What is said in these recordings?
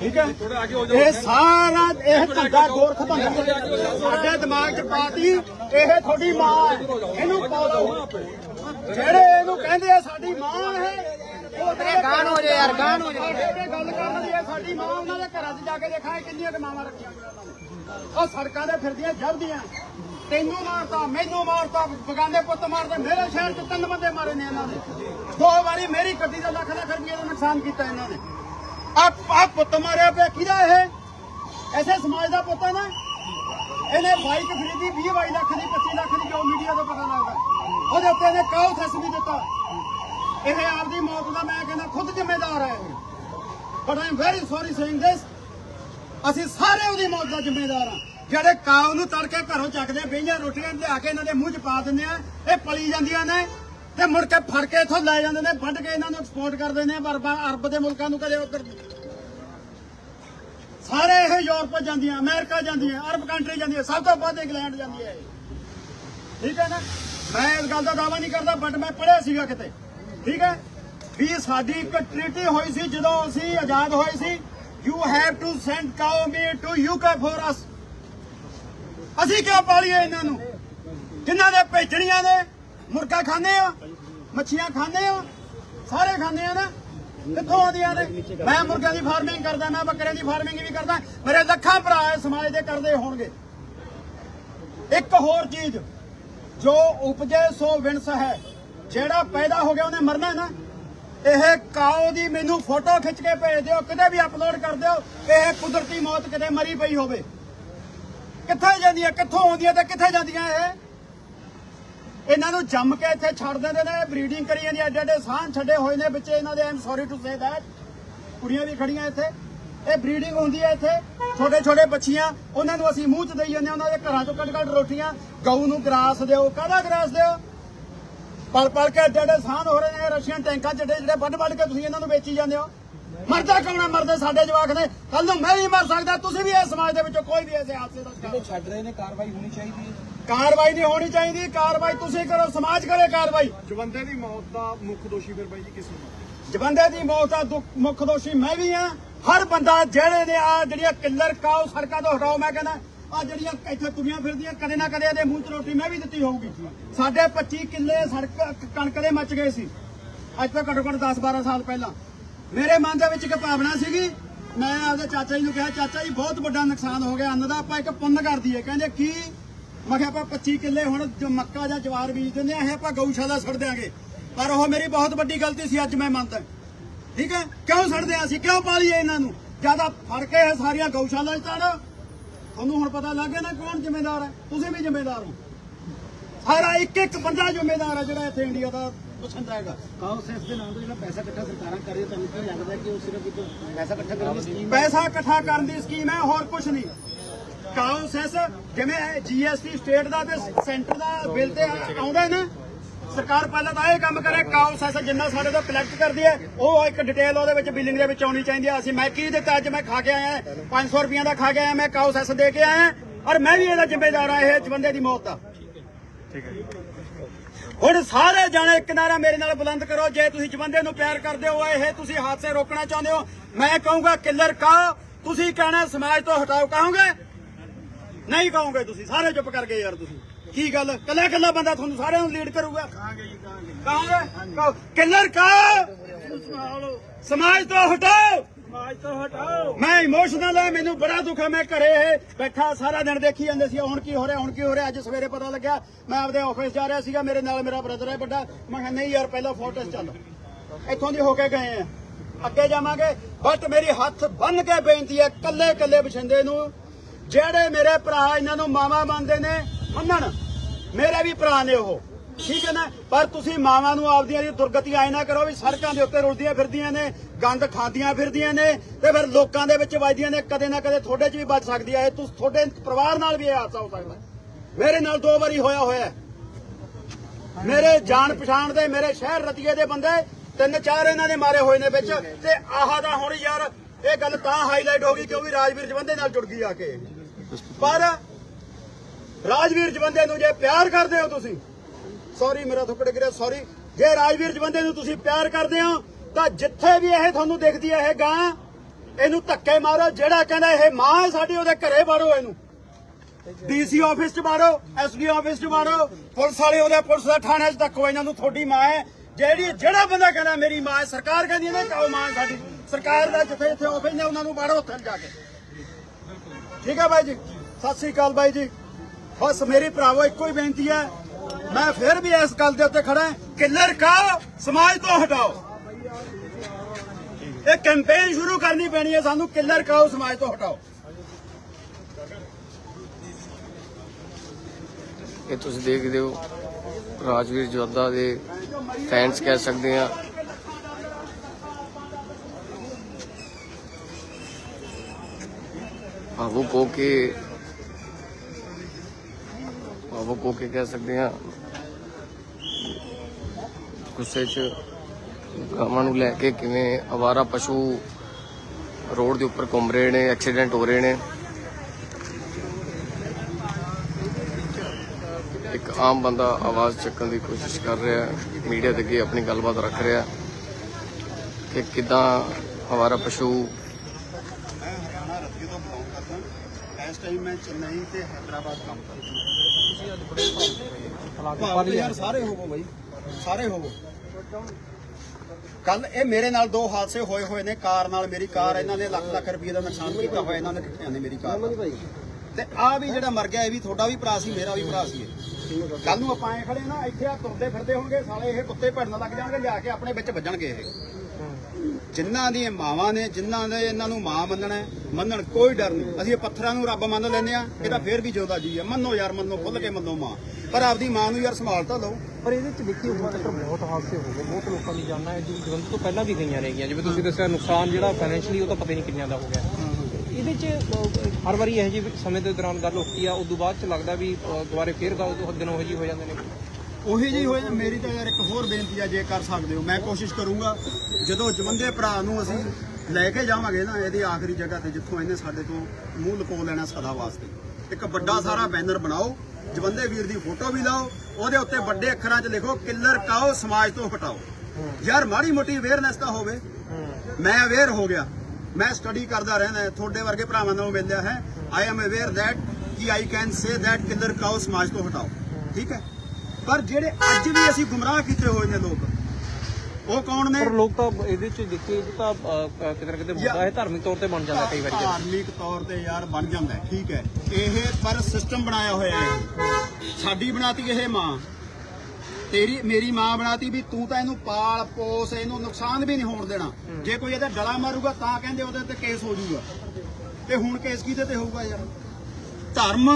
ਠੀਕ ਹੈ? ਇਹ ਸਾਰਾ ਇਹ ਧੰਦਾ ਗੋਰਖ ਧੰਦਾ ਸਾਡੇ ਦਿਮਾਗ 'ਚ ਪਾਤੀ ਇਹ ਤੁਹਾਡੀ ਮਾਂ ਇਹਨੂੰ ਪਾਓ। ਜਿਹੜੇ ਇਹਨੂੰ ਕਹਿੰਦੇ ਆ ਸਾਡੀ ਮਾਂ ਹੈ ਉਹ ਤੇਰੇ ਗਾਣ ਹੋ ਜਾ ਯਾਰ, ਗਾਣ ਹੋ ਜਾ। ਇਹ ਗੱਲ ਕਰਨ ਦੀ ਹੈ ਸਾਡੀ ਮਾਂ ਉਹਨਾਂ ਦੇ ਘਰਾਂ 'ਚ ਜਾ ਕੇ ਦੇਖਾਂ ਕਿੰਨੀਆਂ ਮਾਵਾਂ ਰੱਖੀਆਂ। ਉਹਨਾਂ ਨੇ ਉਹ ਸੜਕਾਂ ਦੇ ਫਿਰਦੀਆਂ ਜਬਦੀਆਂ ਤੈਨੂੰ ਮਾਰਤਾ, ਮੈਨੂੰ ਮਾਰਤਾ, ਬਗਾਨੇ ਪੁੱਤ ਮਾਰਦੇ, ਮੇਰੇ ਸ਼ਹਿਰ 'ਚ ਤਿੰਨ ਬੰਦੇ ਮਾਰੇ ਨੇ ਇਹਨਾਂ ਨੇ। ਦੋ ਵਾਰੀ ਮੇਰੀ ਗੱਡੀ ਦਾ ਲੱਖ ਲੱਖ ਰੁਪਏ ਦਾ ਨੁਕਸਾਨ ਕੀਤਾ ਇਹਨਾਂ ਨੇ। ਆ ਆ ਪੁੱਤ ਮਾਰਿਆ ਪਿਆ, ਕਿਹਦਾ ਇਹ? ਐਸੇ ਸਮਾਜ ਦਾ ਪੁੱਤ ਹੈ ਨਾ। ਇਹਨੇ ਬਾਈਕ ਖਰੀਦੀ 20 22 ਲੱਖ ਦੀ 25 ਲੱਖ ਦੀ, ਜੋ ਮੀਡੀਆ ਤੋਂ ਪਤਾ ਲੱਗਦਾ। ਉਹਦੇ ਉੱਤੇ ਇਹਨੇ ਕਾਉ ਸੈਸ ਵੀ ਦਿੱਤਾ? ਇਹ ਆਪਦੀ ਮੌਤ ਦਾ ਮੈਂ ਕਹਿੰਦਾ ਖੁਦ ਜ਼ਿੰਮੇਦਾਰ ਹੈ but I am very sorry saying this ਅਸੀਂ ਸਾਰੇ ਉਹਦੀ ਮੌਤ ਦਾ ਜ਼ਿੰਮੇਦਾਰ ਹਾਂ ਜਿਹੜੇ ਕਾਉ ਨੂੰ ਤੜਕੇ ਘਰੋਂ ਚੱਕਦੇ ਆ, ਬਈਆਂ ਰੋਟੀਆਂ ਲਿਆ ਕੇ ਇਹਨਾਂ ਦੇ ਮੂੰਹ 'ਚ ਪਾ ਦਿੰਦੇ ਆ ਇਹ ਪਲੀ ਜਾਂਦੀਆਂ ਨੇ। ਤੇ ਮੁੜ ਕੇ ਫੜ ਕੇ ਇੱਥੋਂ ਲੈ ਜਾਂਦੇ ਨੇ ਵੱਢ ਕੇ ਇਹਨਾਂ ਨੂੰ ਐਕਸਪੋਰਟ ਕਰ ਦਿੰਦੇ ਆ ਅਰਬਾਂ ਅਰਬ ਦੇ ਮੁਲਕਾਂ ਨੂੰ ਕਦੇ ਉੱਧਰ ਸਾਰੇ ਇਹ ਯੂਰਪ ਜਾਂਦੀਆਂ ਅਮਰੀਕਾ ਜਾਂਦੀਆਂ ਅਰਬ ਕੰਟਰੀ ਜਾਂਦੀਆਂ ਸਭ ਤੋਂ ਵੱਧ ਇੰਗਲੈਂਡ ਜਾਂਦੀ ਹੈ ਇਹ। ਠੀਕ ਹੈ ਨਾ? ਮੈਂ ਇਸ ਗੱਲ ਦਾ ਦਾਅਵਾ ਨਹੀਂ ਕਰਦਾ ਬਟ ਮੈਂ ਪੜ੍ਹਿਆ ਸੀਗਾ ਕਿਤੇ। ਠੀਕ ਹੈ? ਵੀ ਸਾਡੀ ਇੱਕ ਟ੍ਰੀਟੀ ਹੋਈ ਸੀ ਜਦੋਂ ਅਸੀਂ ਆਜ਼ਾਦ ਹੋਏ ਸੀ you have to send cow me to UK for us ਅਸੀਂ ਕਿਉਂ ਪਾਲੀਏ ਇਹਨਾਂ ਨੂੰ? ਜਿਨ੍ਹਾਂ ਦੇ ਭੇਜਣੀਆਂ ਨੇ, ਮੁਰਗਾ ਖਾਂਦੇ ਆ, ਮੱਛੀਆਂ ਖਾਂਦੇ ਆ, ਸਾਰੇ ਖਾਂਦੇ ਆ ਨਾ। ਕਿੱਥੋਂ ਆਉਂਦੀਆਂ ਨੇ? ਮੈਂ ਮੁਰਗਿਆਂ ਦੀ ਫਾਰਮਿੰਗ ਕਰਦਾ, ਮੈਂ ਬੱਕਰਿਆਂ ਦੀ ਫਾਰਮਿੰਗ ਵੀ ਕਰਦਾ। ਮੇਰੇ ਲੱਖਾਂ ਭਰਾ ਸਮਾਜ ਦੇ ਕਰਦੇ ਹੋਣਗੇ। ਇੱਕ ਹੋਰ ਚੀਜ਼, ਜੋ ਉਪਜੇ ਸੋ ਵਿਣਸ ਹੈ, ਜਿਹੜਾ ਪੈਦਾ ਹੋ ਗਿਆ ਉਹਨੇ ਮਰਨਾ ਨਾ। ਇਹ ਕਾਓ ਦੀ ਮੈਨੂੰ ਫੋਟੋ ਖਿੱਚ ਕੇ ਭੇਜ ਦਿਓ, ਕਿਤੇ ਵੀ ਅਪਲੋਡ ਕਰ ਦਿਓ, ਇਹ ਕੁਦਰਤੀ ਮੌਤ ਕਿਤੇ ਮਰੀ ਪਈ ਹੋਵੇ। ਕਿੱਥੇ ਜਾਂਦੀਆਂ, ਕਿੱਥੋਂ ਆਉਂਦੀਆਂ ਤੇ ਕਿੱਥੇ ਜਾਂਦੀਆਂ ਇਹ? ਇਹਨਾਂ ਨੂੰ ਜੰਮ ਕੇ ਇੱਥੇ ਛੱਡ ਦਿੰਦੇ ਨੇ ਬਰੀਡਿੰਗ ਕਰੀ ਜਾਂਦੀ ਐਡੇ ਐਡੇ ਸਾਹ ਛੱਡੇ ਹੋਏ ਨੇ ਬੱਚੇ ਇਹਨਾਂ ਦੇ ਆਮ ਸੌਰੀ ਟੂ ਸੇ ਦੈਟ ਕੁੜੀਆਂ ਵੀ ਖੜੀਆਂ ਇੱਥੇ। ਇਹ ਬਰੀਡਿੰਗ ਹੁੰਦੀ ਹੈ ਇੱਥੇ, ਛੋਟੇ ਛੋਟੇ ਬੱਚੀਆਂ, ਉਹਨਾਂ ਨੂੰ ਅਸੀਂ ਮੂੰਹ 'ਚ ਦੇਈ ਜਾਂਦੇ ਉਹਨਾਂ ਦੇ ਘਰਾਂ 'ਚੋਂ ਕੱਢ ਕੱਢ ਰੋਟੀਆਂ, ਗਊ ਨੂੰ ਗਰਾਸ ਦਿਓ, ਕਾਹਦਾ ਗਰਾਸ ਦਿਓ? ਪਲ ਪਲ ਕੇ ਐਡੇ ਐਡੇ ਸਾਹ ਹੋ ਰਹੇ ਨੇ ਰਸ਼ੀਅਨ ਟੈਂਕਾਂ ਚ ਜਿਹੜੇ ਵੱਢ ਵੱਢ ਕੇ ਤੁਸੀਂ ਇਹਨਾਂ ਨੂੰ ਵੇਚੀ ਜਾਂਦੇ ਹੋ। ਮਰਦਾ ਕੌਣ ਮਰਦੇ ਸਾਡੇ ਜਵਾਕ ਨੇ। ਕੱਲ ਨੂੰ ਮੈਂ ਵੀ ਮਰ ਸਕਦਾ। ਤੁਸੀਂ ਵੀ ਇਸ ਸਮਾਜ ਦੇ ਵਿੱਚੋਂ ਕੋਈ ਵੀ ਐਸੇ ਹਾਦਸੇ ਦਾ ਸ਼ਿਕਾਰ ਛੱਡ ਰਹੇ ਨੇ ਕਾਰਵਾਈ ਹੋਣੀ ਚਾਹੀਦੀ ਹੈ। ਕਾਰਵਾਈ ਨਹੀਂ ਹੋਣੀ ਚਾਹੀਦੀ। ਕਾਰਵਾਈ ਤੁਸੀਂ ਕਰੋ ਸਮਾਜ ਕਰੇ ਕਾਰਵਾਈ। ਜਵੰਦੇ ਦੀ ਮੌਤ ਦਾ ਮੁੱਖ ਦੋਸ਼ੀ ਫਿਰ ਬਾਈ ਜੀ ਕਿਸ ਨੂੰ? ਜਵੰਦੇ ਦੀ ਮੌਤ ਦਾ ਦੁੱਖ- ਮੁੱਖ ਦੋਸ਼ੀ ਮੈਂ ਵੀ ਆ ਹਰ ਬੰਦਾ ਜਿਹੜੇ ਨੇ ਆ ਜਿਹੜੀਆਂ ਕਿੱਲਰ ਕਾਉ ਸੜਕਾਂ ਤੋਂ ਹਟਾਓ ਮੈਂ ਕਹਿੰਦਾ ਆ ਜਿਹੜੀਆਂ ਇੱਥੇ ਤੁਰੀਆਂ ਫਿਰਦੀਆਂ ਕਦੇ ਨਾ ਕਦੇ ਇਹਦੇ ਮੂੰਹ 'ਚ ਰੋਟੀ ਮੈਂ ਵੀ ਦਿੱਤੀ ਹੋਊਗੀ। ਸਾਡੇ 25 ਕਿੱਲੇ ਸੜਕ ਕਣਕ ਦੇ ਮੱਚ ਗਏ ਸੀ। ਅੱਜ ਤੋਂ ਘੱਟੋ ਘੱਟ 10 12 ਸਾਲ ਪਹਿਲਾਂ। ਮੇਰੇ ਮਨ ਦੇ ਵਿੱਚ ਇੱਕ ਭਾਵਨਾ ਸੀਗੀ, ਮੈਂ ਆਪਦੇ ਚਾਚਾ ਜੀ ਨੂੰ ਕਿਹਾ, ਚਾਚਾ ਜੀ, ਬਹੁਤ ਵੱਡਾ ਨੁਕਸਾਨ ਹੋ ਗਿਆ, ਅੰਨ ਦਾ ਆਪਾਂ ਇੱਕ ਪੁੰਨ ਕਰ ਦਈਏ। ਕਹਿੰਦੇ ਕੀ? ਮੈਂ ਕਿਹਾ ਆਪਾਂ 25 ਕਿੱਲੇ ਹੁਣ ਜੋ ਮੱਕਾ ਜਾਂ ਜਵਾਰ ਬੀਜ ਦਿੰਦੇ ਆ, ਇਹ ਆਪਾਂ ਗਊਸ਼ਾਲਾ ਛੱਡ ਦਿਆਂਗੇ। ਪਰ ਉਹ ਮੇਰੀ ਬਹੁਤ ਵੱਡੀ ਗਲਤੀ ਸੀ ਅੱਜ ਮੈਂ ਮੰਨਦਾ। ਠੀਕ ਹੈ? ਕਿਉਂ ਛੱਡਦੇ ਆ ਅਸੀਂ? ਕਿਉਂ ਪਾਲੀਏ ਇਹਨਾਂ ਨੂੰ? ਜ਼ਿਆਦਾ ਫੜ ਕੇ ਇਹ ਸਾਰੀਆਂ ਗਊਸ਼ਾਲਾ 'ਚ ਤਾੜੋ ਤੁਹਾਨੂੰ ਹੁਣ ਪਤਾ ਲੱਗ ਗਿਆ ਨਾ ਕੌਣ ਜ਼ਿੰਮੇਦਾਰ ਹੈ? ਤੁਸੀਂ ਵੀ ਜ਼ਿੰਮੇਦਾਰ ਹੋ। ਸਾਰਾ ਇੱਕ ਇੱਕ ਬੰਦਾ ਜ਼ਿੰਮੇਦਾਰ ਹੈ ਜਿਹੜਾ ਇੱਥੇ ਇੰਡੀਆ ਦਾ ਪਸੰਦ ਆਏਗਾ। ਕਾਉ ਸੈਸ ਦੇ ਨਾਮ ਤੋਂ ਜਿਹੜਾ ਪੈਸਾ ਇਕੱਠਾ ਸਰਕਾਰਾਂ ਕਰ ਰਹੀਆਂ ਤੁਹਾਨੂੰ ਕੀ ਲੱਗਦਾ ਕਿ ਉਹ ਸਿਰਫ ਇੱਕ ਪੈਸਾ ਇਕੱਠਾ ਕਰਨ ਦੀ ਸਕੀਮ ਪੈਸਾ ਇਕੱਠਾ ਕਰਨ ਦੀ ਸਕੀਮ ਹੈ ਹੋਰ ਕੁਝ ਨਹੀਂ। ਕਾਉ ਸੈਸ ਜਿਵੇਂ ਜੀਐਸਟੀ ਸਟੇਟ ਦਾ ਤੇ ਸੈਂਟਰ ਦਾ ਬਿੱਲ ਤੇ ਆਉਂਦਾ ਨਾ ਸਰਕਾਰ ਪਹਿਲਾਂ ਤਾਂ ਇਹ ਕੰਮ ਕਰੇ ਕਾਉ ਸੈਸ ਜਿੰਨਾ ਸਾਡੇ ਤੋਂ ਕਲੈਕਟ ਕਰਦੀ ਹੈ ਉਹ ਇੱਕ ਡਿਟੇਲ ਉਹਦੇ ਵਿੱਚ ਬਿਲਿੰਗ ਦੇ ਵਿੱਚ ਆਉਣੀ ਚਾਹੀਦੀ ਹੈ। ਅਸੀਂ ਮੈਂ ਕੀ ਦਿੱਤਾ ਅੱਜ ਮੈਂ ਖਾ ਕੇ ਆਇਆ 500 ਰੁਪਈਆ ਦਾ ਖਾ ਕੇ ਆਇਆ ਮੈਂ ਕਾਉ ਸੈਸ ਦੇ ਕੇ ਆਇਆ ਔਰ ਮੈਂ ਵੀ ਇਹਦਾ ਜ਼ਿੰਮੇਦਾਰ ਆ ਇਹ ਬੰਦੇ ਦੀ ਮੌਤ ਦਾ। ਹੁਣ ਸਾਰੇ ਜਾਣੇ ਇੱਕ ਨਾਰਾ ਮੇਰੇ ਨਾਲ ਬੁਲੰਦ ਕਰੋ। ਜੇ ਤੁਸੀਂ ਜਵੰਦੇ ਨੂੰ ਪਿਆਰ ਕਰਦੇ ਹੋ ਇਹ ਤੁਸੀਂ ਹਾਦਸੇ ਰੋਕਣਾ ਚਾਹੁੰਦੇ ਹੋ। ਮੈਂ ਕਹੂੰਗਾ ਕਿੱਲਰ ਕਾ ਤੁਸੀਂ ਕਹਿਣਾ ਸਮਾਜ ਤੋਂ ਹਟਾਓ। ਕਹੋਗੇ? ਨਹੀਂ ਕਹੋਗੇ ਤੁਸੀਂ। ਸਾਰੇ ਚੁੱਪ ਕਰ ਗਏ ਯਾਰ ਤੁਸੀਂ। ਕੀ ਗੱਲ? ਕੱਲਾ ਕੱਲਾ ਬੰਦਾ ਤੁਹਾਨੂੰ ਸਾਰਿਆਂ ਨੂੰ ਲੀਡ ਕਰੂਗਾ? ਕਹਾਂਗੇ ਜੀ ਕਹਾਂਗੇ। ਕਹੋ ਕਿੱਲਰ ਕਾ ਸਮਾਜ ਤੋਂ ਹਟਾਓ। ਸਮਾਜ ਤੋਂ ਹਟਾਓ। ਮੈਂ ਇਮੋਸ਼ਨਲ ਆ ਮੈਨੂੰ ਬੜਾ ਦੁੱਖ ਹੈ, ਮੈਂ ਘਰੇ ਇਹ ਬੈਠਾ, ਸਾਰਾ ਦਿਨ ਦੇਖੀ ਜਾਂਦੇ ਸੀ, ਹੁਣ ਕੀ ਹੋ ਰਿਹਾ, ਹੁਣ ਕੀ ਹੋ ਰਿਹਾ, ਅੱਜ ਸਵੇਰੇ ਪਤਾ ਲੱਗਿਆ, ਮੈਂ ਆਪਦੇ ਆਫਿਸ ਜਾ ਰਿਹਾ ਸੀਗਾ, ਮੇਰੇ ਨਾਲ ਮੇਰਾ ਬ੍ਰਦਰ ਹੈ ਵੱਡਾ, ਮੈਂ ਕਿਹਾ, ਨਹੀਂ ਯਾਰ, ਪਹਿਲਾਂ ਫੋਟੋਸ ਚੱਲ। ਇੱਥੋਂ ਦੀ ਹੋ ਕੇ ਗਏ ਆ। ਅੱਗੇ ਜਾਵਾਂਗੇ ਬਟ ਮੇਰੀ ਹੱਥ ਬੰਨ ਕੇ ਬੇਨਤੀ ਹੈ ਕੱਲੇ ਕੱਲੇ ਬਛਿੰਦੇ ਨੂੰ, ਜਿਹੜੇ ਮੇਰੇ ਭਰਾ ਇਹਨਾਂ ਨੂੰ ਮਾਵਾ ਮੰਨਦੇ ਨੇ, ਮੰਨਣ। ਮੇਰੇ ਵੀ ਭਰਾ ਨੇ ਉਹ। ਠੀਕ ਹੈ ਨਾ? ਪਰ ਤੁਸੀਂ ਮਾਵਾਂ ਨੂੰ ਆਪਦੀਆਂ ਦੀ ਦੁਰਗਤੀ ਆਏ ਨਾ ਕਰੋ ਵੀ ਸੜਕਾਂ ਦੇ ਉੱਤੇ ਰੁਲਦੀਆਂ ਫਿਰਦੀਆਂ ਨੇ, ਗੰਦ ਖਾਂਦੀਆਂ ਫਿਰਦੀਆਂ ਨੇ ਤੇ ਫਿਰ ਲੋਕਾਂ ਦੇ ਵਿੱਚ ਵੱਜਦੀਆਂ ਨੇ, ਕਦੇ ਨਾ ਕਦੇ ਤੁਹਾਡੇ 'ਚ ਵੀ ਵੱਜ ਸਕਦੀ ਹੈ ਤੁਸੀਂ, ਤੁਹਾਡੇ ਪਰਿਵਾਰ ਨਾਲ ਵੀ ਇਹ ਹਾਦਸਾ ਹੋ ਸਕਦਾ। ਮੇਰੇ ਨਾਲ ਦੋ ਵਾਰੀ ਹੋਇਆ ਹੋਇਆ। ਮੇਰੇ ਜਾਣ ਪਛਾਣ ਦੇ, ਮੇਰੇ ਸ਼ਹਿਰ ਰਤੀਏ ਦੇ ਬੰਦੇ, ਤਿੰਨ ਚਾਰ ਇਹਨਾਂ ਨੇ ਮਾਰੇ ਹੋਏ ਨੇ ਵਿੱਚ ਤੇ ਆਹ ਦਾ ਹੁਣ ਯਾਰ ਇਹ ਗੱਲ ਤਾਂ ਹਾਈਲਾਈਟ ਹੋ ਗਈ ਕਿਉਂਕਿ ਰਾਜਵੀਰ ਜਵੰਦੇ ਨਾਲ ਜੁੜ ਗਈ ਆ ਕੇ। ਪਰ ਰਾਜਵੀਰ ਜਵੰਦੇ ਨੂੰ ਜੇ ਪਿਆਰ ਕਰਦੇ ਹੋ ਤੁਸੀਂ ਸੌਰੀ ਮੇਰਾ ਥੁੱਕੜ ਗਿਰਿਆ ਸੌਰੀ ਜੇ ਰਾਜਵੀਰ ਜਵੰਦੇ ਨੂੰ ਤੁਸੀਂ ਪਿਆਰ ਕਰਦੇ ਹੋ, ਤਾਂ ਜਿੱਥੇ ਵੀ ਇਹ ਤੁਹਾਨੂੰ ਦਿਖਦੀ ਹੈ ਇਹ ਗਾਂ, ਇਹਨੂੰ ਧੱਕੇ ਮਾਰੋ, ਜਿਹੜਾ ਕਹਿੰਦਾ ਇਹ ਮਾਂ ਸਾਡੀ, ਉਹਦੇ ਘਰੇ ਵਾੜੋ ਇਹਨੂੰ। ਡੀਸੀ ਆਫਿਸ ਚ ਮਾਰੋ ਐਸਡੀ ਆਫਿਸ ਚ ਮਾਰੋ ਪੁਲਿਸ ਵਾਲੇ ਉਹਦੇ ਪੁਲਿਸ ਦਾ ਥਾਣੇ ਚ ਧੱਕੋ, ਇਹਨਾਂ ਨੂੰ ਤੁਹਾਡੀ ਮਾਂ ਹੈ। ਜਿਹੜੀ, ਜਿਹੜਾ ਬੰਦਾ ਕਹਿੰਦਾ ਮੇਰੀ ਮਾਂ ਹੈ, ਸਰਕਾਰ ਕਹਿੰਦੀ ਨੇ ਕਹੋ ਮਾਂ ਸਾਡੀ। ਸਰਕਾਰ ਦਾ ਜਿੱਥੇ ਜਿੱਥੇ ਆਫਿਸ ਨੇ, ਉਹਨਾਂ ਨੂੰ ਮਾਰੋ ਉੱਥੇ ਜਾ ਕੇ। ਠੀਕ ਹੈ ਬਾਈ ਜੀ? ਸਤਿ ਸ੍ਰੀ ਅਕਾਲ ਬਾਈ ਜੀ। ਬਸ ਮੇਰੀ ਭਰਾਵੋ, ਇੱਕੋ ਹੀ ਬੇਨਤੀ ਹੈ ਮੈਂ ਫਿਰ ਵੀ ਇਸ ਗੱਲ ਦੇ ਉੱਤੇ ਖੜਾ ਹਾਂ ਕਿੱਲਰ ਕਾ ਸਮਾਜ ਤੋਂ ਹਟਾਓ। ਇਹ ਕੈਂਪੇਨ ਸ਼ੁਰੂ ਕਰਨੀ ਪੈਣੀ ਹੈ ਸਾਨੂੰ ਕਿੱਲਰ ਕਾਓ ਸਮਾਜ ਤੋਂ ਹਟਾਓ। ਇਹ ਤੁਸੀਂ ਦੇਖਦੇ ਹੋ, ਰਾਜਵੀਰ ਜੋਧਾ ਦੇ ਫੈਨਸ ਕਹਿ ਸਕਦੇ ਆ ਭਾਵੁਕ ਹੋ ਕੇ ਭਾਵੁਕ ਹੋ ਕੇ ਕਹਿ ਸਕਦੇ ਆ ਗੁੱਸੇ 'ਚ ਗਾਵਾਂ ਨੂੰ ਲੈ ਕੇ ਕਿਵੇਂ ਅਵਾਰਾ ਪਸ਼ੂ ਰੋਡ ਦੇ ਉੱਪਰ ਘੁੰਮ ਰਹੇ ਨੇ ਐਕਸੀਡੈਂਟ ਹੋ ਰਹੇ ਨੇ। ਇੱਕ ਆਮ ਬੰਦਾ ਆਵਾਜ਼ ਚੱਕਣ ਦੀ ਕੋਸ਼ਿਸ਼ ਕਰ ਰਿਹਾ ਮੀਡੀਆ ਦੇ ਅੱਗੇ ਆਪਣੀ ਗੱਲਬਾਤ ਰੱਖ ਰਿਹਾ ਕਿ ਕਿਦਾਂ ਹਵਾਰਾ ਪਸ਼ੂ ਇਸ ਟਾਈਮ ਮੈਂ ਚੇਨਈ ਤੇ ਹੈਦਰਾਬਾਦ ਕੰਮ ਕਰਦਾ ਭਾਵੇਂ ਯਾਰ ਸਾਰੇ ਹੋਵੋ ਬਾਈ ਸਾਰੇ ਹੋਵੋ। ਕੱਲ ਇਹ ਮੇਰੇ ਨਾਲ ਦੋ ਹਾਦਸੇ ਹੋਏ ਹੋਏ ਨੇ ਕਾਰ ਨਾਲ ਮੇਰੀ ਕਾਰ ਇਹਨਾਂ ਨੇ ਲੱਖ ਲੱਖ ਰੁਪਏ ਦਾ ਨੁਕਸਾਨ ਕੀਤਾ ਹੋਇਆ ਇਹਨਾਂ ਨੇ ਠੱਠਿਆਂ ਨੇ ਮੇਰੀ ਕਾਰ। ਤੇ ਆ ਵੀ ਜਿਹੜਾ ਮਰ ਗਿਆ ਇਹ ਵੀ ਤੁਹਾਡਾ ਵੀ ਭਰਾ ਸੀ ਮੇਰਾ ਵੀ ਭਰਾ ਸੀ ਕੱਲ ਨੂੰ ਆਪਾਂ ਐ ਖੜੇ ਨਾ ਇੱਥੇ ਆ ਤੁਰਦੇ ਫਿਰਦੇ ਹੋਣਗੇ ਸਾਲੇ ਇਹ ਕੁੱਤੇ ਭੜਨ ਲੱਗ ਜਾਣਗੇ ਲਿਆ ਕੇ ਆਪਣੇ ਵਿੱਚ ਵੱਜਣਗੇ ਇਹ। ਜਿਨ੍ਹਾਂ ਦੀਆਂ ਮਾਵਾਂ ਨੇ, ਜਿਨ੍ਹਾਂ ਦੇ ਇਹਨਾਂ ਨੂੰ ਮਾਂ ਮੰਨਣਾ ਮੰਨਣ ਕੋਈ ਡਰ ਨਹੀਂ। ਅਸੀਂ ਪੱਥਰਾਂ ਨੂੰ ਰੱਬ ਮੰਨ ਲੈਂਦੇ ਆ ਇਹ ਤਾਂ ਫੇਰ ਵੀ ਜਿਉਂਦਾ ਜੀ ਆ। ਮੰਨੋ ਯਾਰ, ਮੰਨੋ ਖੁੱਲ ਕੇ ਮੰਨੋ ਮਾਂ। ਪਰ ਆਪਦੀ ਮਾਂ ਨੂੰ ਯਾਰ ਸੰਭਾਲ ਤਾਂ ਲਓ। ਪਰ ਇਹਦੇ ਚ ਦੇਖੀ ਹੁਣ ਤੱਕ ਬਹੁਤ ਹਾਦਸੇ ਹੋ ਗਏ, ਬਹੁਤ ਲੋਕਾਂ ਦੀ ਜਾਨਾਂ ਹੈ ਜੋ ਜਵੰਤ ਤੋਂ ਪਹਿਲਾਂ ਵੀ ਗਈਆਂ ਨੇਗੀਆਂ ਜਿਵੇਂ ਤੁਸੀਂ ਦੱਸਿਆ, ਨੁਕਸਾਨ ਜਿਹੜਾ ਫਾਈਨੈਂਸ਼ੀਅਲੀ ਉਹ ਤਾਂ ਪਤਾ ਹੀ ਨਹੀਂ ਕਿੰਨਿਆਂ ਦਾ ਹੋ ਗਿਆ। ਇਹਦੇ ਚ ਹਰ ਵਾਰੀ ਇਹ ਜਿਹੇ ਸਮੇਂ ਦੇ ਦੌਰਾਨ ਗੱਲ ਹੁੰਦੀ ਆ ਉਸ ਤੋਂ ਬਾਅਦ ਚ ਲੱਗਦਾ ਵੀ ਦੁਬਾਰੇ ਫੇਰ ਗੱਲ ਉਹ ਦਿਨ ਉਹੋ ਜਿਹੇ ਹੋ ਜਾਂਦੇ ਨੇ। ਉਹੀ ਜੀ ਹੋਏ ਮੇਰੀ ਤਾਂ ਯਾਰ ਇੱਕ ਹੋਰ ਬੇਨਤੀ ਆ, ਜੇ ਕਰ ਸਕਦੇ ਹੋ, ਮੈਂ ਕੋਸ਼ਿਸ਼ ਕਰੂੰਗਾ, ਜਦੋਂ ਜਵੰਦੇ ਭਰਾ ਨੂੰ ਅਸੀਂ ਲੈ ਕੇ ਜਾਵਾਂਗੇ ਨਾ, ਇਹਦੀ ਆਖਰੀ ਜਗ੍ਹਾ ਤੇ ਜਿੱਥੋਂ ਇਹਨੇ ਸਾਡੇ ਤੋਂ ਮੂੰਹ ਲੁਕੋ ਲੈਣਾ ਸਦਾ ਵਾਸਤੇ। ਇੱਕ ਵੱਡਾ ਸਾਰਾ ਬੈਨਰ ਬਣਾਓ, ਜਵੰਦੇ ਵੀਰ ਦੀ ਫੋਟੋ ਵੀ ਲਾਓ, ਉਹਦੇ ਉੱਤੇ ਵੱਡੇ ਅੱਖਰਾਂ 'ਚ ਲਿਖੋ, ਕਿੱਲਰ ਕਾਓ ਸਮਾਜ ਤੋਂ ਹਟਾਓ। ਯਾਰ ਮਾੜੀ ਮੋਟੀ ਅਵੇਅਰਨੈਸ ਤਾਂ ਹੋਵੇ। ਮੈਂ ਅਵੇਅਰ ਹੋ ਗਿਆ। ਮੈਂ ਸਟੱਡੀ ਕਰਦਾ ਰਹਿੰਦਾ ਤੁਹਾਡੇ ਵਰਗੇ ਭਰਾਵਾਂ ਨਾਲ ਮਿਲਿਆ ਹੈ। ਆਈ ਐਮ ਅਵੇਅਰ ਥੈਟ ਕਿ I can say that killer cow ਸਮਾਜ ਤੋਂ ਹਟਾਓ। ਠੀਕ ਹੈ? ਪਰ ਜਿਹੜੇ ਅੱਜ ਵੀ ਅਸੀਂ ਗੁੰਮਰਾਹ ਕੀਤੇ ਹੋਏ ਨੇ ਲੋਕ ਉਹ ਕੌਣ ਨੇ? ਪਰ ਲੋਕ ਤਾਂ ਇਹਦੇ ਚ ਦੇਖੇ ਇਹ ਤਾਂ ਅਹ, ਕਿਤੇ ਨਾ ਕਿਤੇ ਮੁੱਦਾ ਹੈ ਧਾਰਮਿਕ ਤੌਰ ਤੇ ਬਣ ਜਾਂਦਾ ਕਈ ਵਾਰੀ ਜਦੋਂ। ਧਾਰਮਿਕ ਤੌਰ ਤੇ ਯਾਰ ਬਣ ਜਾਂਦਾ ਹੈ, ਠੀਕ ਹੈ। ਇਹ ਪਰ ਸਿਸਟਮ ਬਣਾਇਆ ਹੋਇਆ ਹੈ ਸਾਡੀ ਬਣਾਤੀ ਇਹ ਮਾਂ। ਤੇਰੀ ਮੇਰੀ ਮਾਂ ਬਣਾਤੀ ਵੀ ਤੂੰ ਤਾਂ ਇਹਨੂੰ ਪਾਲ ਪੋਸ ਇਹਨੂੰ ਨੁਕਸਾਨ ਵੀ ਨਹੀਂ ਹੋਣ ਦੇਣਾ। ਜੇ ਕੋਈ ਇਹਦਾ ਡਲਾ ਮਾਰੂਗਾ ਤਾਂ ਕਹਿੰਦੇ ਉਹਦੇ ਤੇ ਕੇਸ ਹੋ ਜਾਊਗਾ ਤੇ ਹੁਣ ਕੇਸ ਕਿਹਦੇ ਤੇ ਹੋਊਗਾ ਯਾਰ? ਧਰਮ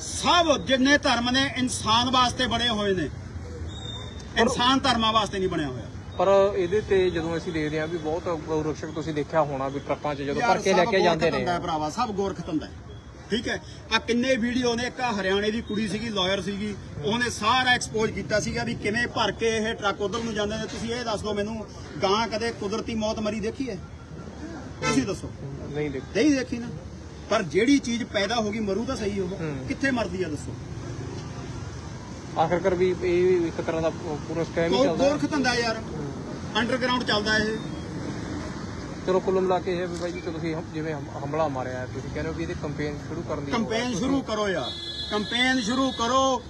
ਸਭ ਜਿੰਨੇ ਧਰਮ ਨੇ ਇਨਸਾਨ ਵਾਸਤੇ ਬਣੇ ਹੋਏ ਨੇ। ਇਨਸਾਨ ਧਰਮਾਂ ਵਾਸਤੇ ਨਹੀਂ ਬਣਿਆ ਹੋਇਆ। ਪਰ ਇਹਦੇ ਤੇ ਜਦੋਂ ਅਸੀਂ ਦੇਖਦੇ ਹਾਂ ਵੀ ਬਹੁਤ ਗਊ ਰਕਸ਼ਕ ਤੁਸੀਂ ਦੇਖਿਆ ਹੋਣਾ ਵੀ ਟਰੱਕਾਂ 'ਚ ਜਦੋਂ ਭਰ ਕੇ ਲੈ ਕੇ ਜਾਂਦੇ ਨੇ। ਭਰਾਵਾ ਸਭ ਗੋਰਖ ਧੰਦਾ ਠੀਕ ਹੈ? ਆ ਕਿੰਨੇ ਵੀਡੀਓ ਨੇ ਇੱਕ ਹਰਿਆਣੇ ਦੀ ਕੁੜੀ ਸੀਗੀ ਲਾਇਰ ਸੀਗੀ। ਉਹਨੇ ਸਾਰਾ ਐਕਸਪੋਜ਼ ਕੀਤਾ ਸੀਗਾ ਵੀ ਕਿਵੇਂ ਭਰ ਕੇ ਇਹ ਟਰੱਕ ਉਧਰ ਨੂੰ ਜਾਂਦੇ ਨੇ। ਤੁਸੀਂ ਇਹ ਦੱਸ ਦਿਓ ਮੈਨੂੰ ਗਾਂ ਕਦੇ ਕੁਦਰਤੀ ਮੌਤ ਮਰੀ ਦੇਖੀ ਹੈ? ਤੁਸੀਂ ਦੱਸੋ। ਨਹੀਂ ਦੇਖ। ਨਹੀਂ ਦੇਖੀ ਨਾ? ਪਰ ਜਿਹੜੀ ਚੀਜ਼ ਪੈਦਾ ਹੋ ਗਈ ਮਰੂ ਤਾਂ ਸਹੀ ਉਹ। ਕਿੱਥੇ ਮਰਦੀ ਆ ਦੱਸੋ? ਆਖਰਕਾਰ ਵੀ ਇਹ ਇੱਕ ਤਰ੍ਹਾਂ ਦਾ ਪੂਰਾ ਸਕੈਮ ਹੀ ਚੱਲਦਾ। ਗੋਰਖ ਧੰਦਾ ਯਾਰ। ਅੰਡਰਗਰਾਉਂਡ ਚੱਲਦਾ ਇਹ। ਚਲੋ ਕੁੱਲ ਮਿਲਾ ਕੇ ਇਹ ਬਾਈ ਜੀ ਤੁਸੀਂ ਜਿਵੇਂ ਹਮ- ਹਮਲਾ ਮਾਰਿਆ ਹੈ ਤੁਸੀਂ ਕਹਿੰਦੇ ਹੋ ਵੀ ਇਹਦੀ ਕੰਪੇਨ ਸ਼ੁਰੂ ਕਰਨ ਦੀ ਕੰਪੇਨ ਸ਼ੁਰੂ ਕਰੋ ਯਾਰ। ਕੰਪੇਨ ਸ਼ੁਰੂ ਕਰੋ।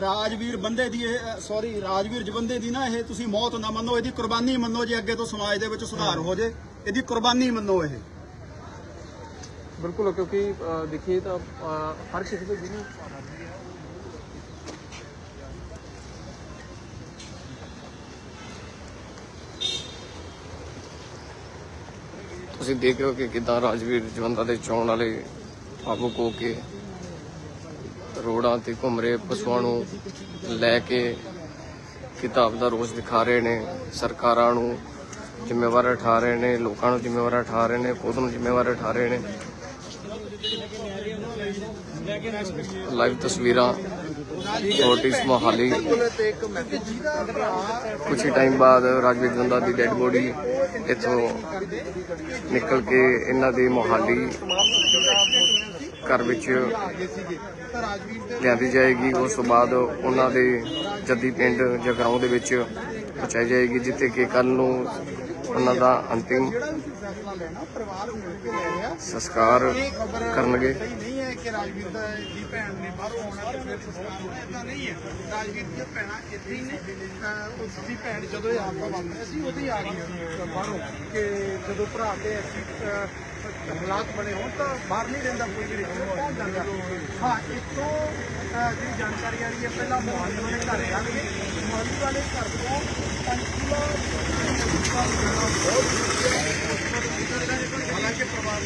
ਰਾਜਵੀਰ ਬੰਦੇ ਦੀ ਸੌਰੀ ਰਾਜਵੀਰ ਜਵੰਦੇ ਦੀ ਨਾ ਇਹ ਤੁਸੀਂ ਮੌਤ ਨਾ ਮੰਨੋ ਇਹਦੀ ਕੁਰਬਾਨੀ ਮੰਨੋ ਜੇ ਅੱਗੇ ਤੋਂ ਸਮਾਜ ਦੇ ਵਿੱਚ ਸੁਧਾਰ ਹੋ ਜੇ। ਇਹਦੀ ਕੁਰਬਾਨੀ ਮੰਨੋ ਇਹ। ਬਿਲਕੁਲ ਕਿਉਂਕਿ ਅਹ, ਦੇਖੀਏ ਤਾਂ ਅਹ, ਹਰ ਕਿਸੇ ਦੇ ਜਿਹਨੂੰ ਤੁਸੀਂ ਦੇਖ ਰਹੇ ਹੋ ਕਿ ਕਿਦਾਂ ਰਾਜਵੀਰ ਜਵੰਦਾ ਦੇ ਚੋਣ ਵਾਲੇ ਭਾਵੁਕ ਹੋ ਕੇ ਰੋਡਾਂ ਤੇ ਘੁੰਮ ਰਹੇ ਪਸ਼ੂਆਂ ਨੂੰ ਲੈ ਕੇ ਕਿਤਾਬ ਦਾ ਰੋਸ ਦਿਖਾ ਰਹੇ ਨੇ ਸਰਕਾਰਾਂ ਨੂੰ ਜ਼ਿੰਮੇਵਾਰ ਠਾ ਰਹੇ ਨੇ ਲੋਕਾਂ ਨੂੰ ਜ਼ਿੰਮੇਵਾਰ ਠਾ ਰਹੇ ਨੇ ਖੁਦ ਨੂੰ ਜ਼ਿੰਮੇਵਾਰ ਠਾ ਰਹੇ ਨੇ। ਲਾਈਵ ਤਸਵੀਰਾਂ ਫੋਰਟਿਸ ਮੋਹਾਲੀ। ਕੁਝ ਹੀ ਟਾਈਮ ਬਾਅਦ ਰਾਜਵੀਰ ਜਵੰਦਾ ਦੀ ਡੈੱਡ ਬੋਡੀ ਇੱਥੋਂ ਨਿਕਲ ਕੇ ਇਹਨਾਂ ਦੇ ਮੋਹਾਲੀ ਘਰ ਵਿੱਚ ਲਿਆਂਦੀ ਜਾਏਗੀ। ਉਸ ਤੋਂ ਬਾਅਦ ਉਹਨਾਂ ਦੇ ਜੱਦੀ ਪਿੰਡ ਜਗਰਾਉਂ ਦੇ ਵਿੱਚ ਪਹੁੰਚਾਈ ਜਾਏਗੀ, ਜਿੱਥੇ ਕਿ ਕੱਲ ਨੂੰ ਉਹਨਾਂ ਦਾ ਅੰਤਿਮ ਸੰਸਕਾਰ ਕਰਨਗੇ। ਹੈ ਕਿ ਰਾਜਵੀਰ ਦਾ ਦੀ ਭੈਣ ਨੇ ਬਾਹਰੋਂ ਆਉਣਾ ਤੇ ਫਿਰ ਸੰਸਕਾਰ ਹੋਣਾ ਇਦਾਂ ਨਹੀਂ ਹੈ। ਰਾਜਵੀਰ ਦੀਆਂ ਭੈਣਾਂ ਇੱਥੇ ਹੀ ਨੇ। ਉਸ ਦੀ ਭੈਣ ਜਦੋਂ ਇਹ ਆਪਦਾ ਵਾਪਰਿਆ ਸੀ ਉਦੋਂ ਹੀ ਆ ਗਈ ਬਾਹਰੋਂ ਕਿ ਜਦੋਂ ਭਰਾ ਤੇ ਐਸੀ ਹਾਲਾਤ ਬਣੇ ਹੋਣ ਤਾਂ ਬਾਹਰ ਨਹੀਂ ਰਹਿੰਦਾ ਕੋਈ ਵੀ ਰਿਸ਼ਤੇ। ਪਹੁੰਚ ਜਾਂਦਾ ਹਾਂ ਅਹ, ਜਿਹੜੀ ਜਾਣਕਾਰੀ ਆ ਰਹੀ ਹੈ ਪਹਿਲਾਂ ਮੋਹਾਲੀ ਵਾਲੇ ਘਰ ਆਣਗੇ ਮੋਹਾਲੀ ਵਾਲੇ ਘਰ ਤੋਂ ਪੰਚਕੂਲਾ ਬਹੁਤ ਹਾਲਾਂਕਿ ਪਰਿਵਾਰ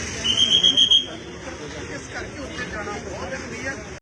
ਕਰਕੇ ਉੱਥੇ ਜਾਣਾ ਬਹੁਤ ਜ਼ਰੂਰੀ ਹੈ।